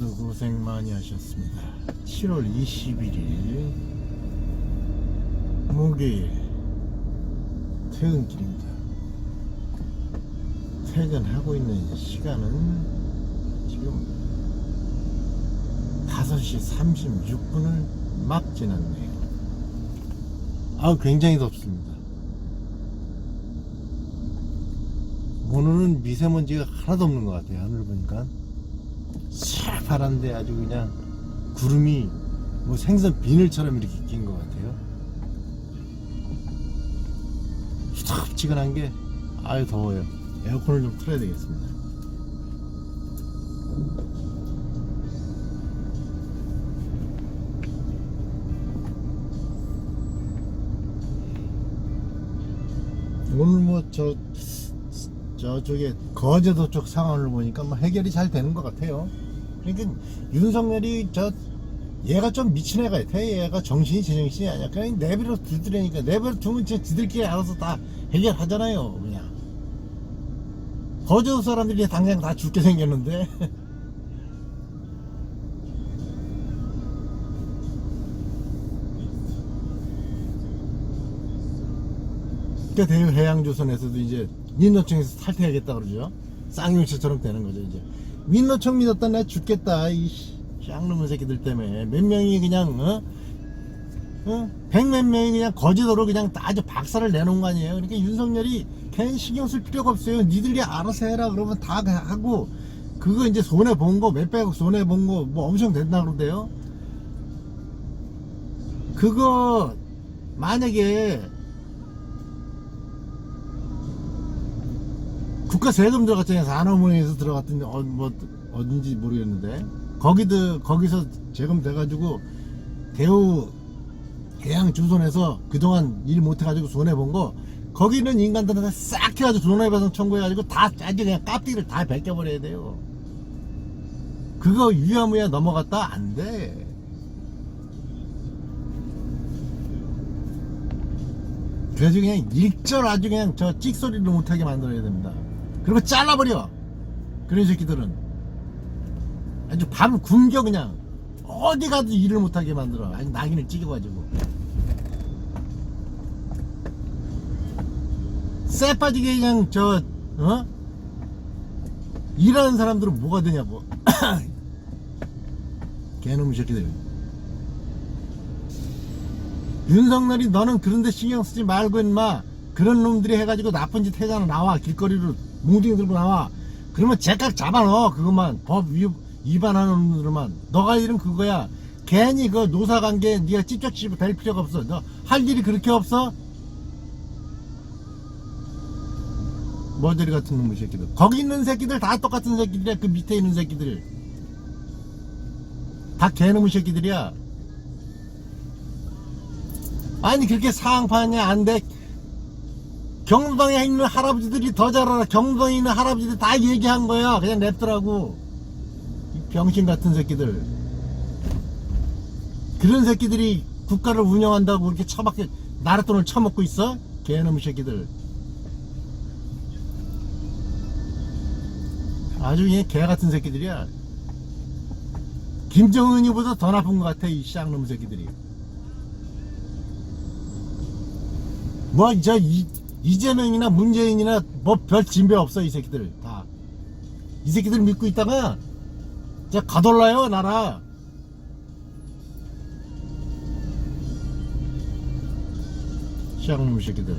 모두 고생 많이 하셨습니다. 7월 21일 목요일 퇴근길입니다. 퇴근하고 있는 시간은 지금 5시 36분을 막 지났네요. 아 굉장히 덥습니다. 오늘은 미세먼지가 하나도 없는 것 같아요. 하늘 보니까. 새파란데 아주 그냥 구름이 뭐 생선 비늘처럼 이렇게 낀 것 같아요. 후덥지근한 게 아유 더워요. 에어컨을 좀 틀어야 되겠습니다. 오늘 뭐저 저쪽에 거제도 쪽 상황을 보니까 뭐 해결이 잘 되는 것 같아요. 그러니까 윤석열이 저 얘가 좀 미친 애가 같아. 얘가 정신이 제정신이 아니야. 그냥 내비로 두드리니까 내비로 두면 저 지들끼리 알아서 다 해결하잖아요. 그냥 거제도 사람들이 당장 다 죽게 생겼는데. 그러니까 대해양조선에서도 이제 민노총에서 탈퇴하겠다 그러죠. 쌍용차처럼 되는 거죠 이제. 민노총 믿었다 나 죽겠다 이 쌍놈의 새끼들 때문에 몇 명이 그냥 어? 어? 백몇 명이 그냥 거지도로 그냥 다 아주 박살을 내놓은 거 아니에요. 그러니까 윤석열이 괜히 신경 쓸 필요가 없어요. 니들이 알아서 해라 그러면 다 하고 그거 이제 손해 본 거 몇백억 손해 본 거 뭐 엄청 된다 그러대요. 그거 만약에 국가 세금 들어갔잖아요. 산업은행에서 들어갔던데 어, 뭐 어딘지 모르겠는데 거기도 거기서 세금 돼가지고 대우 해양 주선에서 그동안 일 못해가지고 손해 본 거 거기는 인간들한테 싹 해가지고 손해배상 청구해가지고 다 아주 그냥 깍두기를 다 벗겨버려야 돼요. 그거 유야무야 넘어갔다 안 돼. 그래서 그냥 일절 아주 그냥 저 찍소리를 못하게 만들어야 됩니다. 그리고 잘라버려. 그런 새끼들은. 아주 밤 굶겨 그냥. 어디 가도 일을 못하게 만들어. 아주 낙인을 찍어가지고. 쎄 빠지게 그냥 저, 어? 일하는 사람들은 뭐가 되냐고. 개놈의 새끼들. 윤석열이 너는 그런데 신경 쓰지 말고 임마 그런 놈들이 해가지고 나쁜 짓 해잖아 나와 길거리로 뭉둥이 들고 나와. 그러면 제깍 잡아넣어 그것만. 법 위, 위반하는 놈들만. 너가 일은 그거야. 괜히 그 노사관계 네가 찝쩍찝 될 필요가 없어. 너 할 일이 그렇게 없어? 머저리 같은 놈의 새끼들. 거기 있는 새끼들 다 똑같은 새끼들이야 그 밑에 있는 새끼들. 다 개놈의 새끼들이야. 아니 그렇게 상황 파냐 안돼 경동에 있는 할아버지들이 더 잘 알아. 경동에 있는 할아버지들 다 얘기한 거야. 그냥 냅더라고. 이 병신 같은 새끼들. 그런 새끼들이 국가를 운영한다고 그렇게 처박혀 나라 돈을 처먹고 있어? 개놈의 새끼들. 아주 그냥 개 같은 새끼들이야. 김정은이보다 더 나쁜 것 같아 이 쌍놈 새끼들이. 뭐 저 이 재명이나 문재인이나 뭐 별 진배 없어 이 새끼들. 다. 이 새끼들 믿고 있다가 진짜 가돌라요 나라. 시장놈 새끼들.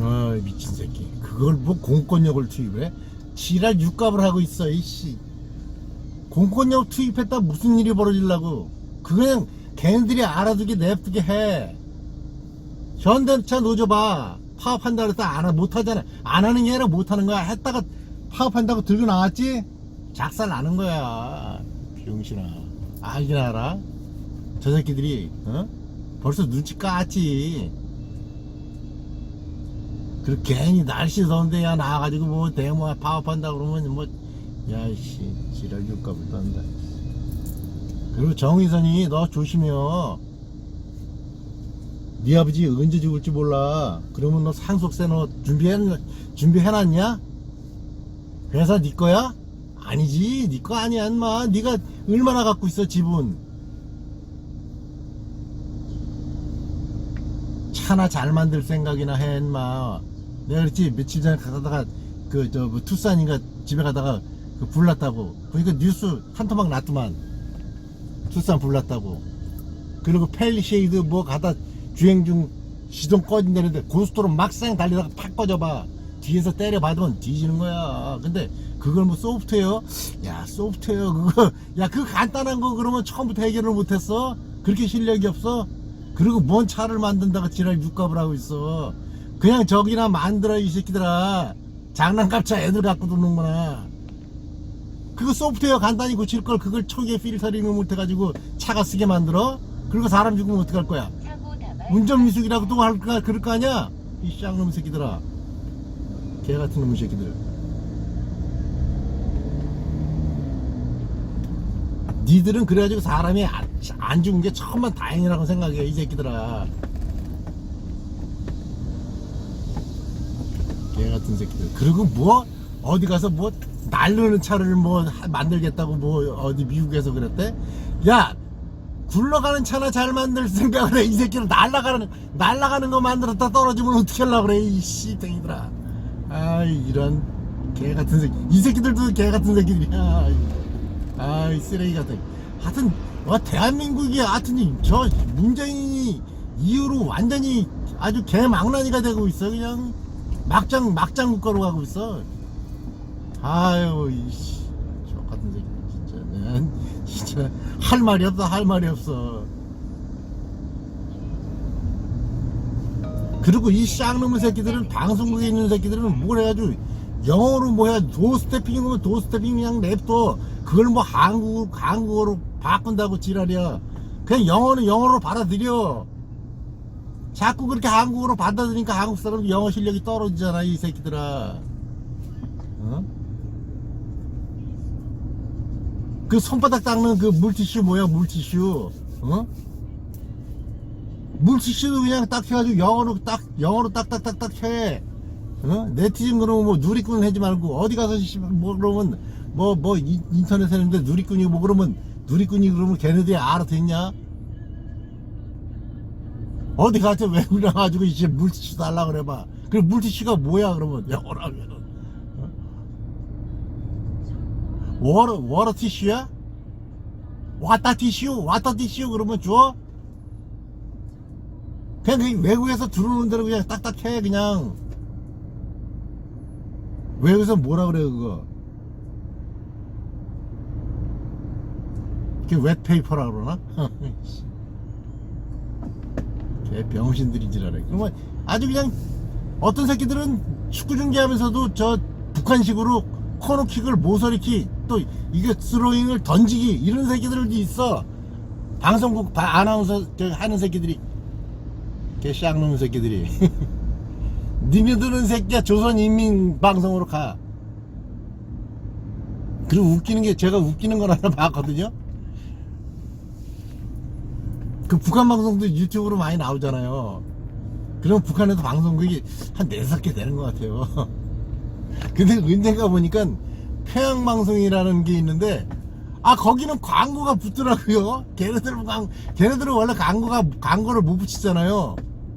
아 미친 새끼. 그걸 뭐 공권력을 투입해? 지랄 육갑을 하고 있어 이씨. 공권력 투입했다 무슨 일이 벌어질라고. 그냥 걔네들이 알아두게 냅두게 해. 현대차 노조 봐 파업한다 그랬다 안 하- 못하잖아. 안 하는 게 아니라 못하는 거야. 했다가 파업한다고 들고 나왔지? 작살 나는 거야. 병신아. 알긴 알아? 저 새끼들이 어? 벌써 눈치 깠지 그 괜히 날씨 더운데 야 나와가지고 뭐 대모 파업한다 그러면 뭐 야씨 지랄 육갑을 떤다 그리고 정의선이 너 조심해요 네 아버지 언제 죽을지 몰라. 그러면 너 상속세 너 준비해 준비해놨냐? 회사 네 거야? 아니지, 네 거 아니야, 인마. 네가 얼마나 갖고 있어 지분? 차나 잘 만들 생각이나 해, 인마. 내가 그랬지 며칠 전에 가다가 그 저 뭐 투싼인가 집에 가다가 그 불났다고. 그러니까 뉴스 한 토막 났더만. 투싼 불났다고. 그리고 펠리쉐이드 뭐 가다 주행 중 시동 꺼진다는데 고속도로 막상 달리다가 팍 꺼져봐 뒤에서 때려 받으면 뒤지는 거야 근데 그걸 뭐 소프트웨어 야 소프트웨어 그거 야 그거 간단한 거 그러면 처음부터 해결을 못했어 그렇게 실력이 없어 그리고 뭔 차를 만든다고 지랄 육갑을 하고 있어 그냥 저기나 만들어 이 새끼들아 장난감차 애들 갖고 노는구나 그거 소프트웨어 간단히 고칠 걸 그걸 초기에 필터링을 못해가지고 차가 쓰게 만들어? 그리고 사람 죽으면 어떡할 거야? 운전 미숙이라고 또 할까 그럴 거 아니야? 이 쌍놈 새끼들아. 개 같은 놈의 새끼들. 니들은 그래가지고 사람이 안, 안 죽은 게 천만 다행이라고 생각해 이 새끼들아. 개 같은 새끼들. 그리고 뭐 어디 가서 뭐 날르는 차를 뭐 하- 만들겠다고 뭐 어디 미국에서 그랬대? 야 굴러가는 차나 잘 만들 생각을 해. 이 새끼는 날아가는, 날아가는 거 만들었다 떨어지면 어떻게 하려고 그래. 이 씨땡이들아. 아이, 이런 개 같은 새끼. 이 새끼들도 개 같은 새끼들이야. 아이, 쓰레기 같은. 하여튼, 와, 대한민국이 하여튼, 저 문재인이 이후로 완전히 아주 개망나니가 되고 있어. 그냥 막장, 막장 국가로 가고 있어. 아유, 이씨. 저 같은 새끼. 진짜. 난 진짜 할 말이 없어 할 말이 없어 그리고 이 쌍놈의 새끼들은 방송국에 있는 새끼들은 뭘 해가지고 영어로 뭐야 도스태핑이면 도스태핑 그냥 냅둬 그걸 뭐 한국 한국어로 바꾼다고 지랄이야 그냥 영어는 영어로 받아들여 자꾸 그렇게 한국어로 받아들이니까 한국 사람 영어 실력이 떨어지잖아 이 새끼들아 어? 그 손바닥 닦는 그 물티슈 뭐야 물티슈 어? 물티슈도 그냥 딱 해가지고 영어로 딱 영어로 딱딱딱딱 해 어? 네티즌 그러면 뭐 누리꾼 하지 말고 어디 가서 씨, 뭐 그러면 뭐 뭐 인터넷 하는데 누리꾼이 뭐 그러면 누리꾼이 그러면 걔네들이 알아듣냐? 어디 가서 외국 나가지고 이제 물티슈 달라 그래봐. 그래 물티슈가 뭐야 그러면? 영어로 하면은 워터 워터 티슈야? 왔다 티슈? 왔다 티슈 그러면 줘? 그냥 그 외국에서 들어오는 대로 그냥 딱딱 해 그냥. 외국에서 뭐라 그래 그거 그게 웹페이퍼라 그러나? 개 병신들이 지랄해 그러면 아주 그냥 어떤 새끼들은 축구 중계하면서도 저 북한식으로 코너킥을 모서리킥 또 이게 스로잉을 던지기 이런 새끼들도 있어. 방송국 바- 아나운서 저 하는 새끼들이. 개 쌍 놈 새끼들이. 니네들은 새끼야 조선인민방송으로 가. 그리고 웃기는 게 제가 웃기는 걸 하나 봤거든요 그 북한 방송도 유튜브로 많이 나오잖아요. 그럼 북한에도 방송국이 한 네섯 개 되는 것 같아요. 근데 은행가 보니까 평양방송이라는 게 있는데 아 거기는 광고가 붙더라고요. 걔네들은 광 걔네들은 원래 광고가 광고를 못 붙이잖아요.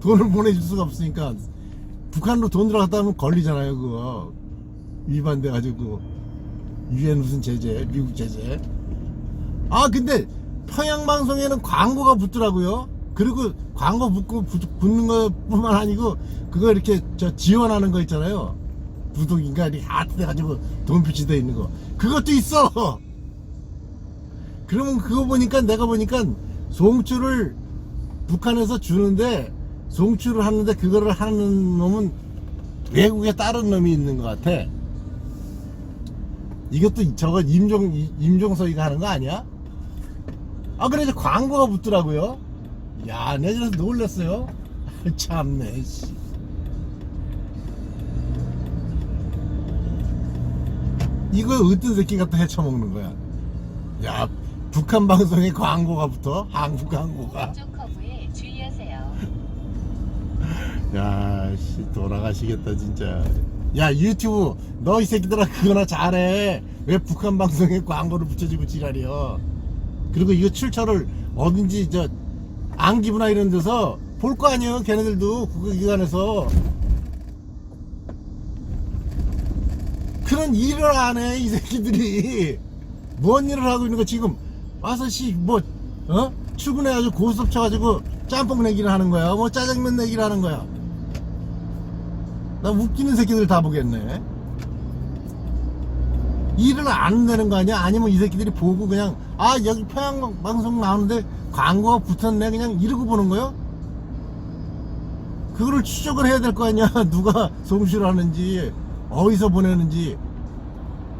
돈을 보내줄 수가 없으니까. 북한으로 돈 들어갔다 하면 걸리잖아요 그거. 위반돼 가지고. 유엔 무슨 제재 미국 제재. 아 근데 평양방송에는 광고가 붙더라고요. 그리고 광고 붙고 붙- 붙는 것뿐만 아니고 그거 이렇게 저 지원하는 거 있잖아요. 구독인가? 이렇게 하트 돼가지고 돈 표시돼 있는 거. 그것도 있어! 그러면 그거 보니까 내가 보니까 송출을 북한에서 주는데 송출을 하는데 그거를 하는 놈은 외국에 다른 놈이 있는 것 같아. 이것도 저거 임종 임종서이가 하는 거 아니야? 아 그래 이제 광고가 붙더라고요 야 내가 그래서 놀랐어요 참네 씨. 이거 어떤 새끼가 또 헤쳐먹는 거야 야 북한 방송에 광고가 붙어 한국 광고가 왼쪽 커브에 주의하세요. 야, 씨, 돌아가시겠다, 진짜. 야, 유튜브, 너 이 새끼들아, 그거나 잘해. 왜 북한 방송에 광고를 붙여주고 지랄이여. 그리고 이거 출처를 어딘지, 저, 안기부나 이런 데서 볼 거 아니에요, 걔네들도. 국가기관에서. 그런 일을 안 해, 이 새끼들이. 뭔 일을 하고 있는 거 지금 와서 씨, 뭐, 어? 출근해가지고 고스톱 쳐가지고 짬뽕 내기를 하는 거야. 뭐 짜장면 내기를 하는 거야. 나 웃기는 새끼들 다 보겠네. 일을 안 내는 거 아니야? 아니면 이 새끼들이 보고 그냥, 아, 여기 평양 방송 나오는데 광고가 붙었네. 그냥 이러고 보는 거요? 그거를 추적을 해야 될 거 아니야? 누가 송수를 하는지, 어디서 보내는지.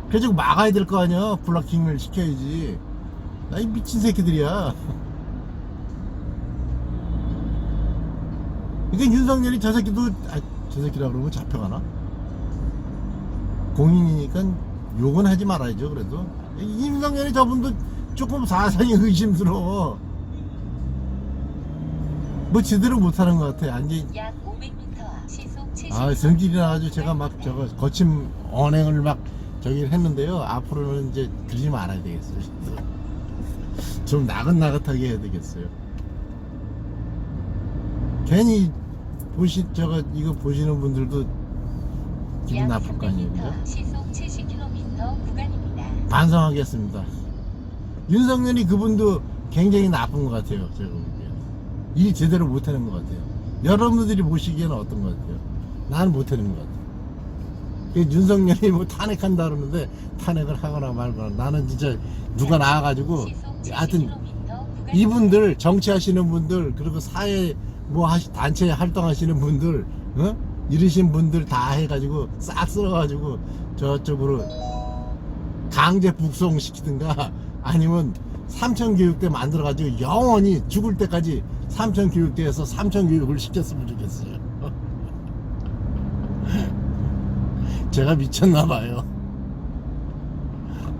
그래가지고 막아야 될 거 아니야? 블락킹을 시켜야지. 나 이 미친 새끼들이야. 그러니까 윤석열이 저 새끼도, 아, 저 새끼라 그러면 잡혀가나? 공인이니까 욕은 하지 말아야죠, 그래도. 이 윤석열이 저분도 조금 사상이 의심스러워. 뭐 제대로 못하는 것 같아. 완전 약 500m 시속 70. 아 성질이 나가지고 제가 막 저거 거침 언행을 막 저기를 했는데요 앞으로는 이제 그러지 말아야 되겠어요. 좀 나긋나긋하게 해야 되겠어요 괜히 보시 저거 이거 보시는 분들도 기분 약 나쁠 거 아니에요 그죠? 300m 시속 70km 구간입니다. 반성하겠습니다 윤석열이 그분도 굉장히 나쁜 것 같아요 제가 보기엔 일 제대로 못하는 것 같아요 여러분들이 보시기에는 어떤 것 같아요 나는 못하는 것 같아요 그 윤석열이 뭐 탄핵한다 그러는데 탄핵을 하거나 말거나 나는 진짜 누가 나와가지고 하여튼 70km 구간입니다. 이분들 정치하시는 분들 그리고 사회 뭐 하시, 단체 활동하시는 분들 어? 이러신 분들 다 해가지고 싹 쓸어가지고 저쪽으로 강제 북송 시키든가 아니면 삼천교육대 만들어가지고 영원히 죽을 때까지 삼천교육대에서 삼천교육을 시켰으면 좋겠어요. 제가 미쳤나봐요.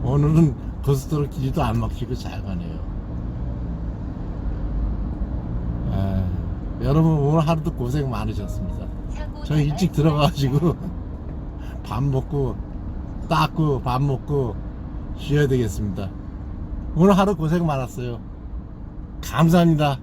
오늘은 고스톱 길이도 안 막히고 잘 가네요. 아, 여러분 오늘 하루도 고생 많으셨습니다. 저 일찍 들어가가지고 밥 먹고 닦고 밥 먹고 쉬어야 되겠습니다. 오늘 하루 고생 많았어요. 감사합니다.